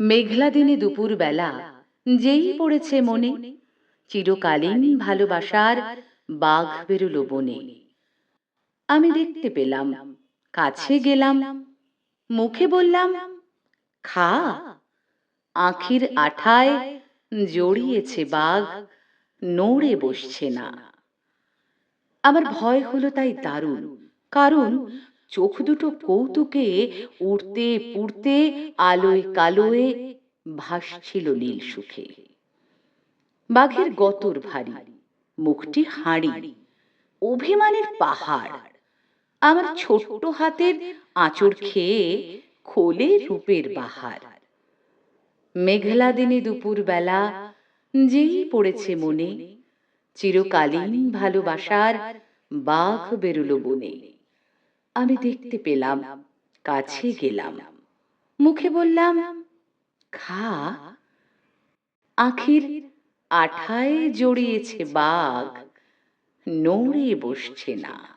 মেঘলা দিনে দুপুর বেলা যেই পড়েছে মনে, চিরকালীন ভালোবাসার বাঘ বেরোলো বনে। আমি দেখতে পেলাম, কাছে গেলাম, মুখে বললাম, খা, আখির আঠায় জড়িয়েছে বাঘ, নড়ে বসছে না। আমার ভয় হলো তাই দারুণ, কারণ চোখ দুটো কৌতুকে উড়তে পুড়তে আলোয় কালোয় ভাসছিল নীল সুখে। বাঘের গতর ভারী, মুখটি হাঁড়ি, অভিমানের পাহাড়। আমার ছোট্ট হাতের আঁচড় খেয়ে খোলে রূপের বাহার। মেঘলা দিনে দুপুর বেলা যেই পড়েছে মনে, চিরকালীন ভালোবাসার বাঘ বেরুলো বনে। আমি দেখতে পেলাম কাছে গেলাম। মুখে বললাম খা আখির আঠায় জড়িয়েছে বাঘ নড়ে বসছে না।